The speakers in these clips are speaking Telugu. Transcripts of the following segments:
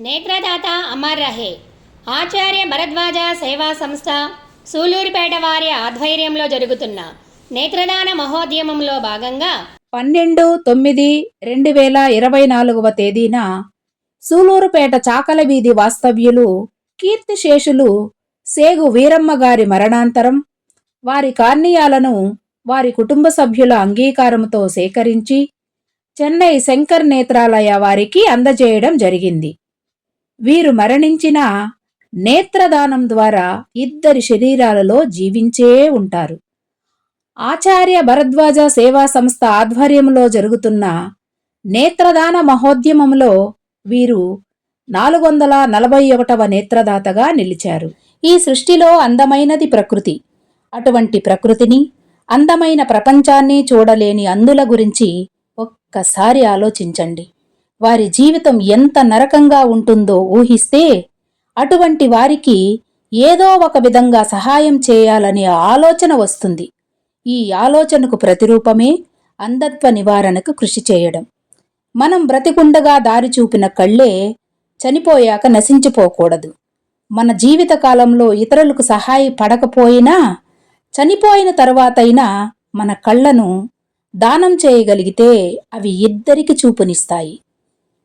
నేత్రదాత అమర్ రహే ఆచార్య భరద్వాజ సేవా సంస్థ సూలూరుపేట వారి ఆధ్వర్యంలో జరుగుతున్న నేత్రదాన మహోద్యమంలో భాగంగా పన్నెండు తొమ్మిది రెండు వేల ఇరవై నాలుగవ తేదీన సూలూరుపేట చాకల వీధి వాస్తవ్యులు కీర్తిశేషులు సేగు వీరమ్మ గారి మరణాంతరం వారి కార్నియాలను వారి కుటుంబ సభ్యుల అంగీకారంతో సేకరించి చెన్నై శంకర్ నేత్రాలయ వారికి అందజేయడం జరిగింది. వీరు మరణించిన నేత్రదానం ద్వారా ఇద్దరి శరీరాలలో జీవించే ఉంటారు. ఆచార్య భరద్వాజ సేవా సంస్థ ఆధ్వర్యంలో జరుగుతున్న నేత్రదాన మహోద్యమంలో వీరు నాలుగు వందల నలభై ఒకటవ నేత్రదాతగా నిలిచారు. ఈ సృష్టిలో అందమైనది ప్రకృతి. అటువంటి ప్రకృతిని అందమైన ప్రపంచాన్ని చూడలేని అందుల గురించి ఒక్కసారి ఆలోచించండి. వారి జీవితం ఎంత నరకంగా ఉంటుందో ఊహిస్తే అటువంటి వారికి ఏదో ఒక విధంగా సహాయం చేయాలనే ఆలోచన వస్తుంది. ఈ ఆలోచనకు ప్రతిరూపమే అంధత్వ నివారణకు కృషి చేయడం. మనం బ్రతికుండగా దారి చూపిన కళ్ళే చనిపోయాక నశించిపోకూడదు. మన జీవితకాలంలో ఇతరులకు సహాయపడకపోయినా చనిపోయిన తరువాతైనా మన కళ్ళను దానం చేయగలిగితే అవి ఇద్దరికి చూపునిస్తాయి.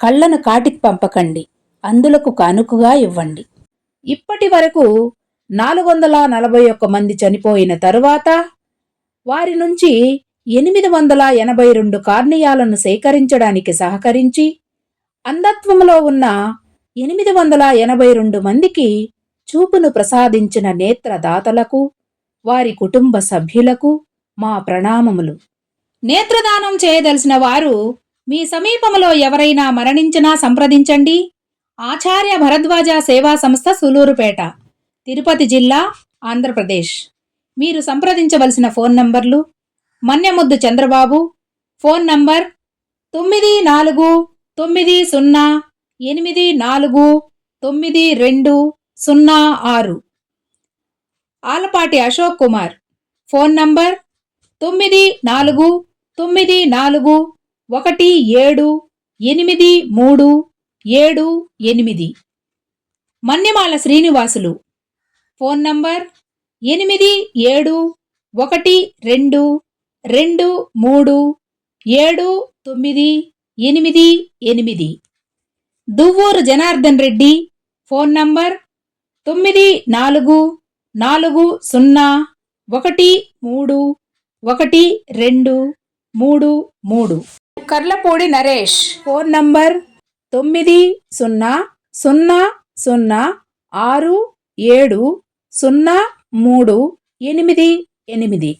కళ్ళను కాటికి పంపకండి. అందులకు కానుకగా ఇవ్వండి. ఇప్పటి వరకు నాలుగు వందల నలభై ఒక్క మంది చనిపోయిన తరువాత వారి నుంచి ఎనిమిది వందల ఎనభై రెండు కార్నియాలను సేకరించడానికి సహకరించి అంధత్వంలో ఉన్న ఎనిమిది వందల ఎనభై రెండు మందికి చూపును ప్రసాదించిన నేత్రదాతలకు వారి కుటుంబ సభ్యులకు మా ప్రణామములు. నేత్రదానం చేయదలిసిన వారు మీ సమీపంలో ఎవరైనా మరణించినా సంప్రదించండి. ఆచార్య భరద్వాజ సేవా సంస్థ సులూరుపేట తిరుపతి జిల్లా ఆంధ్రప్రదేశ్. మీరు సంప్రదించవలసిన ఫోన్ నంబర్లు మన్యముద్దు చంద్రబాబు ఫోన్ నంబర్ తొమ్మిది నాలుగు తొమ్మిది సున్నా ఎనిమిది నాలుగు తొమ్మిది రెండు సున్నా ఆరు. ఆలపాటి అశోక్ కుమార్ ఫోన్ నంబర్ తొమ్మిది నాలుగు తొమ్మిది నాలుగు ఒకటి ఏడు ఎనిమిది మూడు ఏడు ఎనిమిది. మన్యమాల శ్రీనివాసులు. ఫోన్ నంబర్ ఎనిమిది ఏడు ఒకటి రెండు రెండు మూడు ఏడు తొమ్మిది ఎనిమిది ఎనిమిది. దువ్వూరు జనార్దన్ రెడ్డి ఫోన్ నంబర్ తొమ్మిది నాలుగు నాలుగు సున్నా ఒకటి మూడు ఒకటి రెండు మూడు మూడు. కర్లపూడి నరేష్. ఫోన్ నంబర్ తొమ్మిది సున్నా సున్నా సున్నా ఆరు ఏడు సున్నా మూడు ఎనిమిది ఎనిమిది.